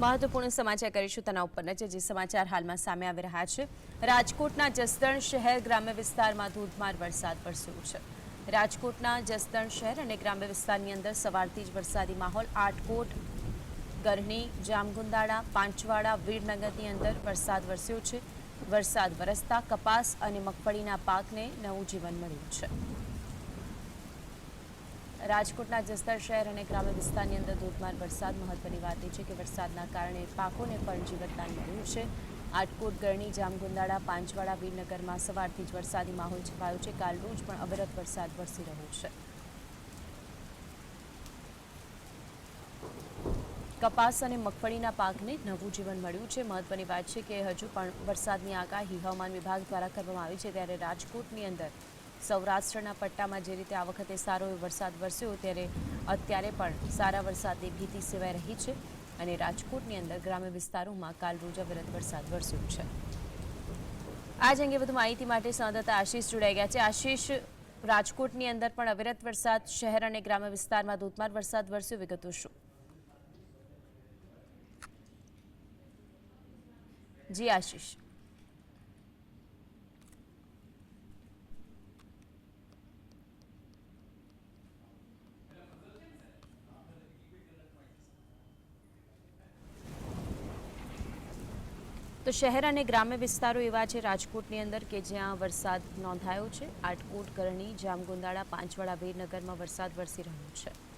મહત્વપૂર્ણ સમાચાર કરીશું તેના ઉપર નજર, જે સમાચાર હાલમાં સામે આવી રહ્યા છે. રાજકોટના જસદણ શહેર ગ્રામ્ય વિસ્તારમાં ધોધમાર વરસાદ વરસ્યો છે. રાજકોટના જસદણ શહેર અને ગ્રામ્ય વિસ્તારની અંદર સવારથી જ વરસાદી માહોલ. આટકોટ, ગરણી, જામગુંદાળા, પાંચવાડા, વીરનગરની અંદર વરસાદ વરસ્યો છે. વરસાદ વરસતા કપાસ અને મગફળીના પાકને નવું જીવન મળ્યું છે. રાજકોટના જસદણ શહેર અને ગ્રામ્ય વિસ્તારની અંદર ધોધમાર વરસાદ. મહત્વની વાત એ છે કે વરસાદના કારણે પાકોને પણ જીવતદાન મળ્યું છે. આટકોટ, ગરણી જામગુંદાળા પાંચવાડા, વીરનગરમાં સવારથી જ વરસાદી માહોલ છવાયો છે. કાલ રોજ પણ અવિરત વરસાદ વરસી રહ્યો છે. કપાસ અને મગફળીના પાકને નવું જીવન મળ્યું છે. મહત્વની વાત છે કે હજુ પણ વરસાદની આગાહી હવામાન વિભાગ દ્વારા કરવામાં આવી છે. ત્યારે રાજકોટની અંદર સૌરાષ્ટ્રના પટ્ટામાં જે રીતે આ વખતે સારો એવો વરસાદ વરસ્યો ત્યારે અત્યારે પણ સારા વરસાદની ભીતિ સેવાઈ રહી છે અને રાજકોટની અંદર ગ્રામ્ય વિસ્તારોમાં કાલ રોજ અવિરત વરસાદ વરસ્યો છે. આજ અંગે વધુ માહિતી માટે સંવાદદાતા આશીષ જોડાઈ ગયા છે. આશીષ, રાજકોટની અંદર પણ અવિરત વરસાદ, શહેર અને ગ્રામ્ય વિસ્તારમાં ધોધમાર વરસાદ વરસ્યો. વિગતો શું? જી, આશીષ. તો શહેર અને ગ્રામ્ય વિસ્તારો એવા છે રાજકોટની અંદર કે જ્યાં વરસાદ નોંધાયો છે. આટકોટ, કરણી, જામગુંદાળા, પાંચવાડા, વીરનગરમાં વરસાદ વરસી રહ્યો છે.